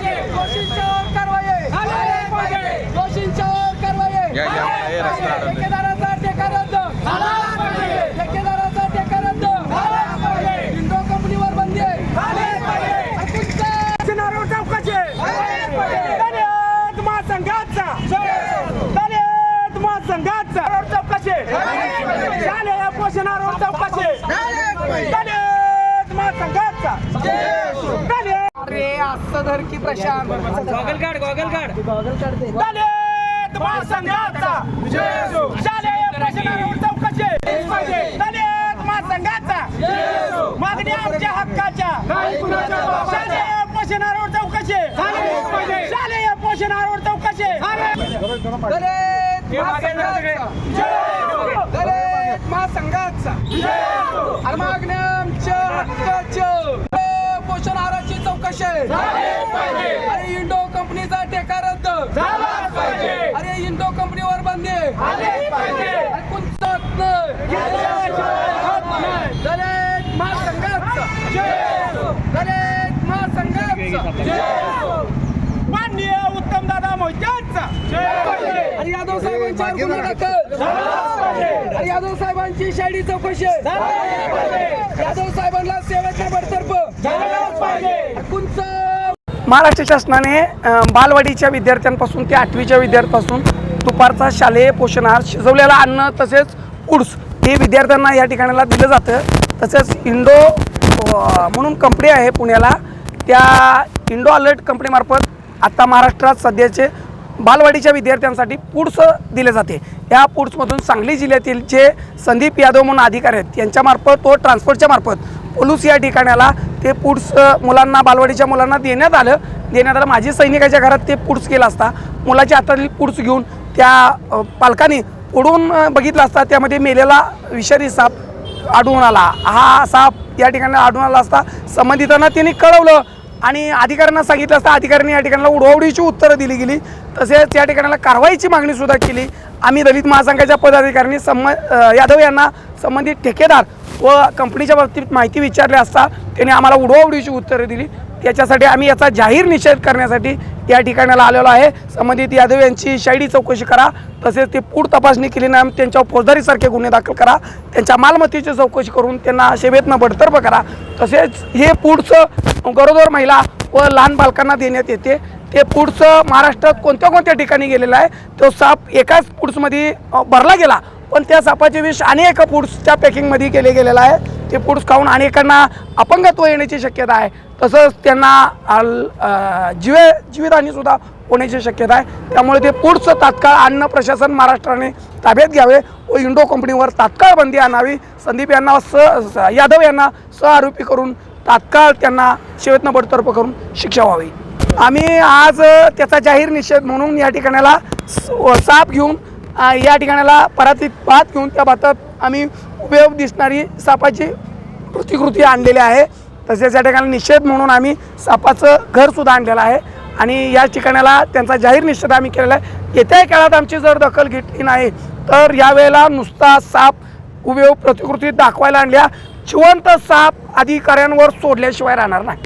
दोषींच्यावर कारवाई दोषींच्यावर कारवाई. ठेकेदाराचा ठेका रद्द ठेकेदाराचा ठेका रद्द इंडो कंपनीवर बंदी शिनारो चौकाचे. दलित महासंघाचा. दलित महासंघाचा. चौकाचे शालेय पोषणारोड चौकाचे दलित महासंघाचा दलित असं धर की प्रशांत. दलित महासंघाचा. शालेय पोषणारोड चौकाचे दलित महासंघाचा. मागणी आमच्या हक्काच्या. शालेय दलित महासंघाचा. दलित महासंघाचा. मागण्या आमच्या चौकशी अरे इंडो कंपनीचा ठेका रद्द. अरे इंडो कंपनीवर बंदी. अरे कुंचत नाही. दलित महासंघाचा. दलित महासंघाचा. माननीय उत्तम दादा मोहित्यांचा. अरे यादव साहेबांच्यावर गुन्हा दाखल अरे यादव साहेबांची शाडी चौकशी यादव साहेबांना सेवेचा बडतर्फ. महाराष्ट्र शासनाने बालवाडीच्या विद्यार्थ्यांपासून ते आठवीच्या विद्यार्थ्यांपासून दुपारचा शालेय पोषणहार शिजवलेला अन्न तसेच उड्स हे विद्यार्थ्यांना या ठिकाणाला दिलं जातं. तसेच इंडो म्हणून कंपनी आहे पुण्याला त्या इंडो अलर्ट कंपनीमार्फत आत्ता महाराष्ट्रात सध्याचे बालवाडीच्या विद्यार्थ्यांसाठी पुड्स दिले जाते. या पुड्समधून सांगली जिल्ह्यातील जे संदीप यादव म्हणून अधिकारी आहेत यांच्यामार्फत तो ट्रान्सपोर्टच्या मार्फत पोलूस या ठिकाणाला ते पुड्स मुलांना बालवाडीच्या मुलांना देण्यात आलं. देण्यात आलं. माझी सैनिकाच्या घरात ते पुड्स केलं असता. मुलाच्या हातातील पुड्स घेऊन त्या पालकाने पालकांनी ओढून बघितला बघितलं असता. त्यामध्ये मेलेला विषारी साप आढळून आला. हा साप या ठिकाणी आढळून आला असता. संबंधितांना त्यांनी कळवलं आणि अधिकाऱ्यांना सांगितलं असता. अधिकाऱ्यांनी या ठिकाणाला उडवडीची उत्तरं दिली गेली. तसेच या ठिकाणाला कारवाईची मागणीसुद्धा केली. आम्ही दलित महासंघाच्या पदाधिकाऱ्यांनी संम यादव यांना संबंधित ठेकेदार व कंपनीच्या बाबतीत माहिती विचारली असता त्यांनी आम्हाला उडवाउडीची उत्तरं दिली. त्याच्यासाठी आम्ही याचा जाहीर निषेध करण्यासाठी या ठिकाणाला आलेलो आहे. संबंधित यादव यांची शैडी चौकशी करा. तसेच ते पूड तपासणी केली नाही त्यांच्यावर फौजदारीसारखे गुन्हे दाखल करा. त्यांच्या मालमत्तेची चौकशी करून त्यांना शेवेतनं बडतर्फ करा. तसेच हे पुढचं गरोदर महिला व लहान बालकांना देण्यात येते. ते पुढचं महाराष्ट्रात कोणत्या कोणत्या ठिकाणी गेलेलं आहे तो साप एकाच पुड्समध्ये भरला गेला. पण त्या सापाचे विष अनेक फूड्सच्या पॅकिंगमध्ये केले गेलेलं आहे. ते फूड्स खाऊन अनेकांना अपंगत्व येण्याची शक्यता आहे. तसंच त्यांना जीवे जीवितहानीसुद्धा होण्याची शक्यता आहे. त्यामुळे ते फूड्सचं तात्काळ अन्न प्रशासन महाराष्ट्राने ताब्यात घ्यावे व इंडो कंपनीवर तात्काळ बंदी आणावी. संदीप यांना स यादव यांना सहआरोपी करून तात्काळ त्यांना शेवेतनं बडतर्फ करून शिक्षा व्हावी. आम्ही आज त्याचा जाहीर निषेध म्हणून या ठिकाणाला स- साप घेऊन या ठिकाणाला परातीत भात घेऊन त्या भातात आम्ही उपयोग दिसणारी सापाची प्रतिकृती आणलेली आहे. तसेच या ठिकाणी निषेध म्हणून आम्ही सापाचं घरसुद्धा आणलेलं आहे. आणि या ठिकाणाला त्यांचा जाहीर निषेध आम्ही केलेला आहे. येत्याही काळात आमची जर दखल घेतली नाही तर यावेळेला नुसता साप उपयोग प्रतिकृती दाखवायला आणल्या. जिवंत साप अधिकाऱ्यांवर सोडल्याशिवाय राहणार नाही.